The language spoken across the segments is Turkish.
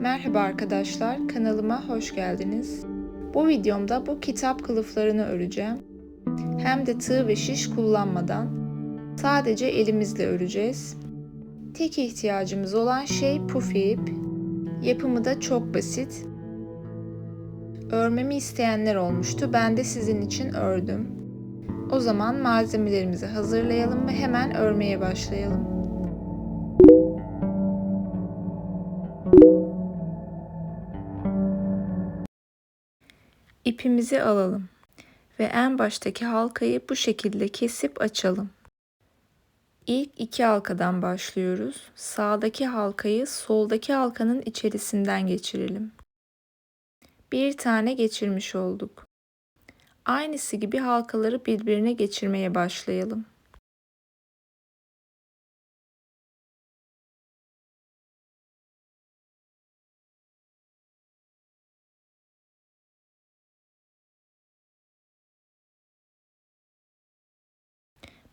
Merhaba arkadaşlar, kanalıma hoş geldiniz. Bu videomda bu kitap kılıflarını öreceğim. Hem de tığ ve şiş kullanmadan sadece elimizle öreceğiz. Tek ihtiyacımız olan şey puf ip. Yapımı da çok basit. Örmemi isteyenler olmuştu. Ben de sizin için ördüm. O zaman malzemelerimizi hazırlayalım ve hemen örmeye başlayalım. İpimizi alalım ve en baştaki halkayı bu şekilde kesip açalım. İlk iki halkadan başlıyoruz. Sağdaki halkayı soldaki halkanın içerisinden geçirelim. Bir tane geçirmiş olduk. Aynısı gibi halkaları birbirine geçirmeye başlayalım.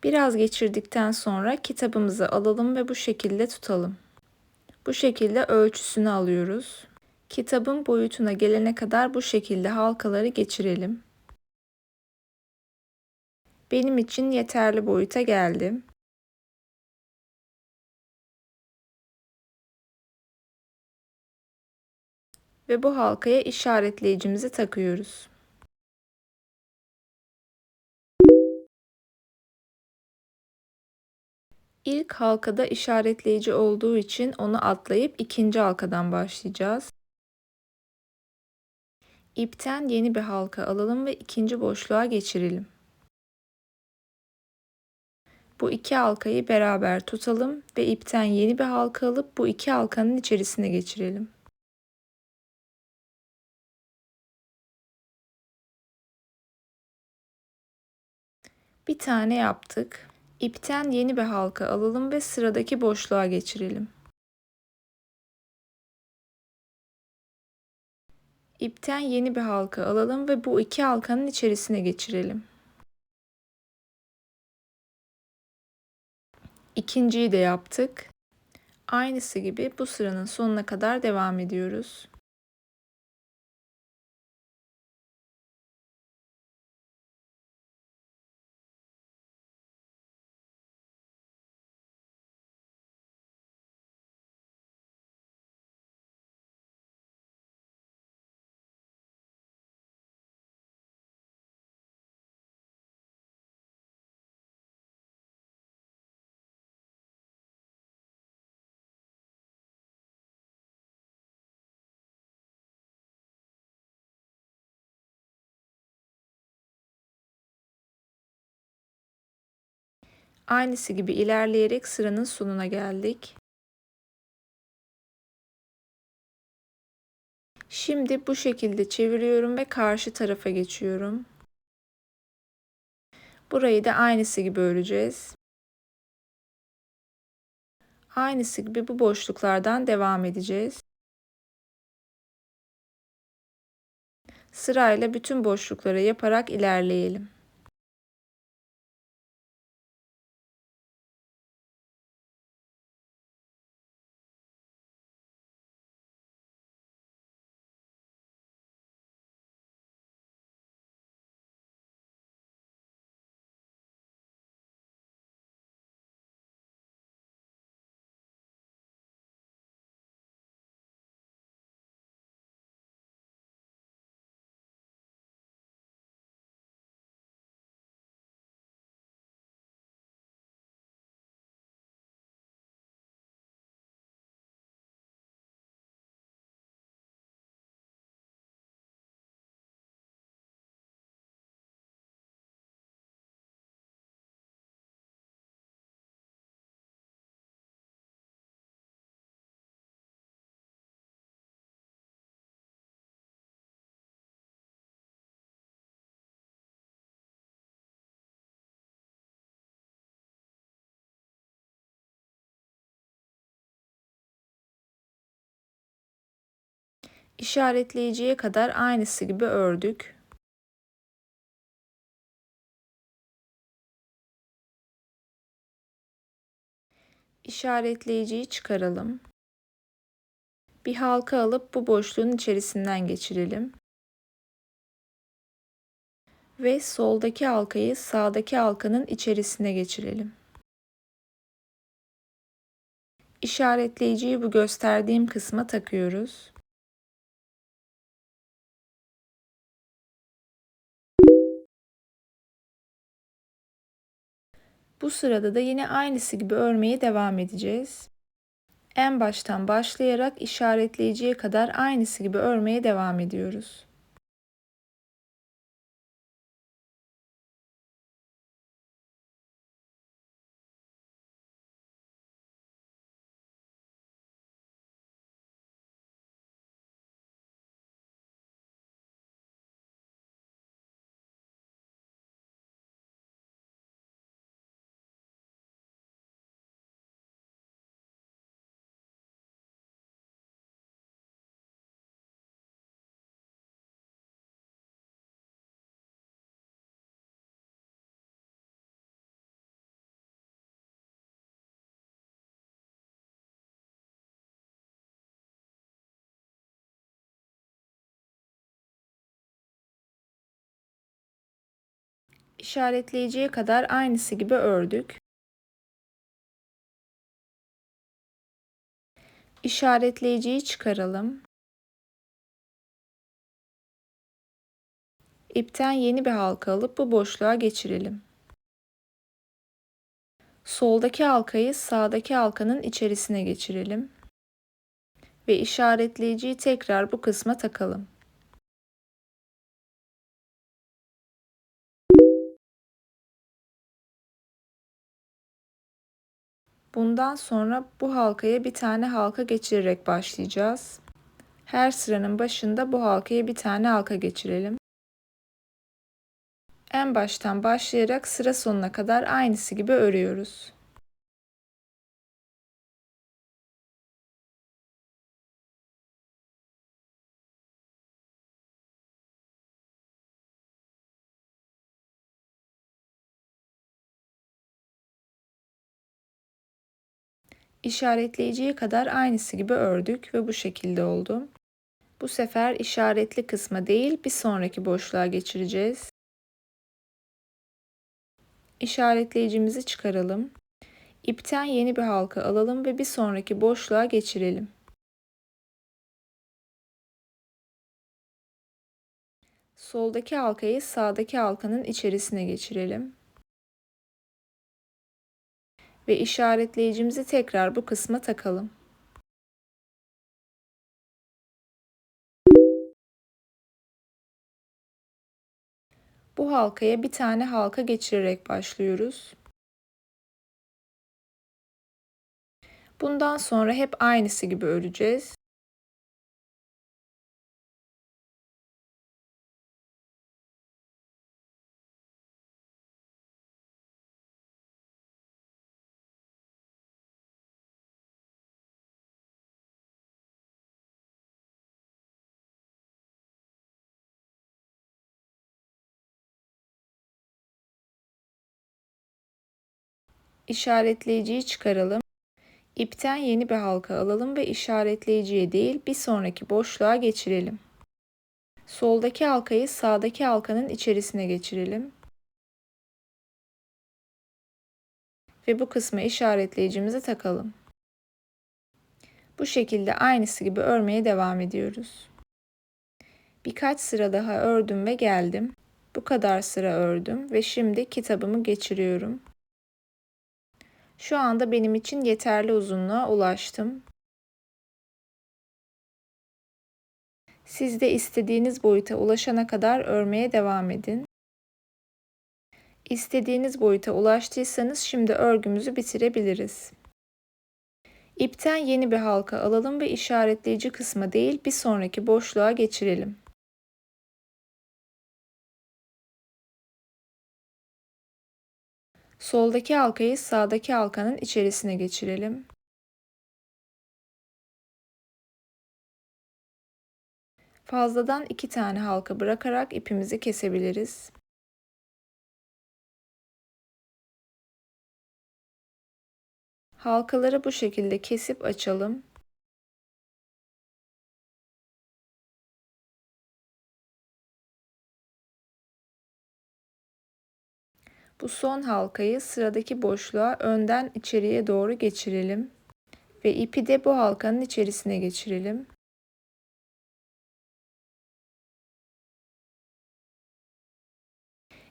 Biraz geçirdikten sonra kitabımızı alalım ve bu şekilde tutalım. Bu şekilde ölçüsünü alıyoruz. Kitabın boyutuna gelene kadar bu şekilde halkaları geçirelim. Benim için yeterli boyuta geldi. Ve bu halkaya işaretleyicimizi takıyoruz. İlk halkada işaretleyici olduğu için onu atlayıp ikinci halkadan başlayacağız. İpten yeni bir halka alalım ve ikinci boşluğa geçirelim. Bu iki halkayı beraber tutalım ve ipten yeni bir halka alıp bu iki halkanın içerisine geçirelim. Bir tane yaptık. İpten yeni bir halka alalım ve sıradaki boşluğa geçirelim. İpten yeni bir halka alalım ve bu iki halkanın içerisine geçirelim. İkinciyi de yaptık. Aynısı gibi bu sıranın sonuna kadar devam ediyoruz. Aynısı gibi ilerleyerek sıranın sonuna geldik. Şimdi bu şekilde çeviriyorum ve karşı tarafa geçiyorum. Burayı da aynısı gibi öreceğiz. Aynısı gibi bu boşluklardan devam edeceğiz. Sırayla bütün boşlukları yaparak ilerleyelim. İşaretleyiciye kadar aynısı gibi ördük. İşaretleyiciyi çıkaralım. Bir halka alıp bu boşluğun içerisinden geçirelim. Ve soldaki halkayı sağdaki halkanın içerisine geçirelim. İşaretleyiciyi bu gösterdiğim kısma takıyoruz. Bu sırada da yine aynısı gibi örmeye devam edeceğiz. En baştan başlayarak işaretleyiciye kadar aynısı gibi örmeye devam ediyoruz. İşaretleyiciye kadar aynısı gibi ördük. İşaretleyiciyi çıkaralım. İpten yeni bir halka alıp bu boşluğa geçirelim. Soldaki halkayı sağdaki halkanın içerisine geçirelim. Ve işaretleyiciyi tekrar bu kısma takalım. Bundan sonra bu halkaya bir tane halka geçirerek başlayacağız. Her sıranın başında bu halkaya bir tane halka geçirelim. En baştan başlayarak sıra sonuna kadar aynısı gibi örüyoruz. İşaretleyiciye kadar aynısı gibi ördük ve bu şekilde oldu. Bu sefer işaretli kısma değil bir sonraki boşluğa geçireceğiz. İşaretleyicimizi çıkaralım. İpten yeni bir halka alalım ve bir sonraki boşluğa geçirelim. Soldaki halkayı sağdaki halkanın içerisine geçirelim ve işaretleyicimizi tekrar bu kısma takalım. Bu halkaya bir tane halka geçirerek başlıyoruz. Bundan sonra hep aynısı gibi öreceğiz. İşaretleyiciyi çıkaralım. İpten yeni bir halka alalım ve işaretleyiciye değil bir sonraki boşluğa geçirelim. Soldaki halkayı sağdaki halkanın içerisine geçirelim. Ve bu kısma işaretleyicimizi takalım. Bu şekilde aynısı gibi örmeye devam ediyoruz. Birkaç sıra daha ördüm ve geldim. Bu kadar sıra ördüm ve şimdi kitabımı geçiriyorum. Şu anda benim için yeterli uzunluğa ulaştım. Siz de istediğiniz boyuta ulaşana kadar örmeye devam edin. İstediğiniz boyuta ulaştıysanız şimdi örgümüzü bitirebiliriz. İpten yeni bir halka alalım ve işaretleyici kısma değil bir sonraki boşluğa geçirelim. Soldaki halkayı sağdaki halkanın içerisine geçirelim. Fazladan iki tane halka bırakarak ipimizi kesebiliriz. Halkaları bu şekilde kesip açalım. Bu son halkayı sıradaki boşluğa önden içeriye doğru geçirelim ve ipi de bu halkanın içerisine geçirelim.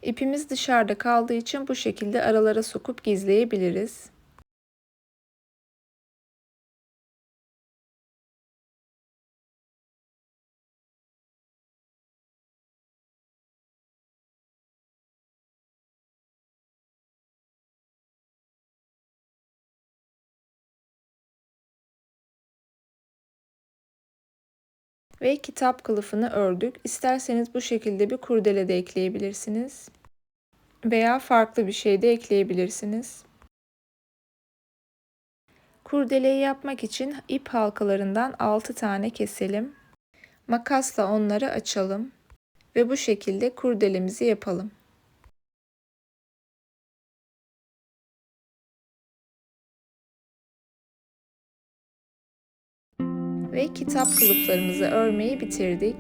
İpimiz dışarıda kaldığı için bu şekilde aralara sokup gizleyebiliriz. Ve kitap kılıfını ördük. İsterseniz bu şekilde bir kurdele de ekleyebilirsiniz. Veya farklı bir şey de ekleyebilirsiniz. Kurdeleyi yapmak için ip halkalarından 6 tane keselim. Makasla onları açalım ve bu şekilde kurdelemizi yapalım. Ve kitap kılıflarımızı örmeyi bitirdik.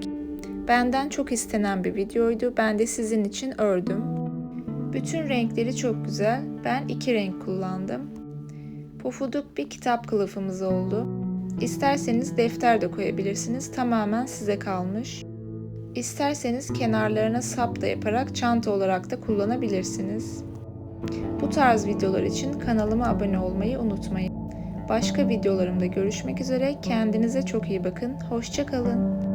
Benden çok istenen bir videoydu. Ben de sizin için ördüm. Bütün renkleri çok güzel. Ben iki renk kullandım. Pofuduk bir kitap kılıfımız oldu. İsterseniz defter de koyabilirsiniz. Tamamen size kalmış. İsterseniz kenarlarına sap da yaparak çanta olarak da kullanabilirsiniz. Bu tarz videolar için kanalıma abone olmayı unutmayın. Başka videolarımda görüşmek üzere. Kendinize çok iyi bakın. Hoşçakalın.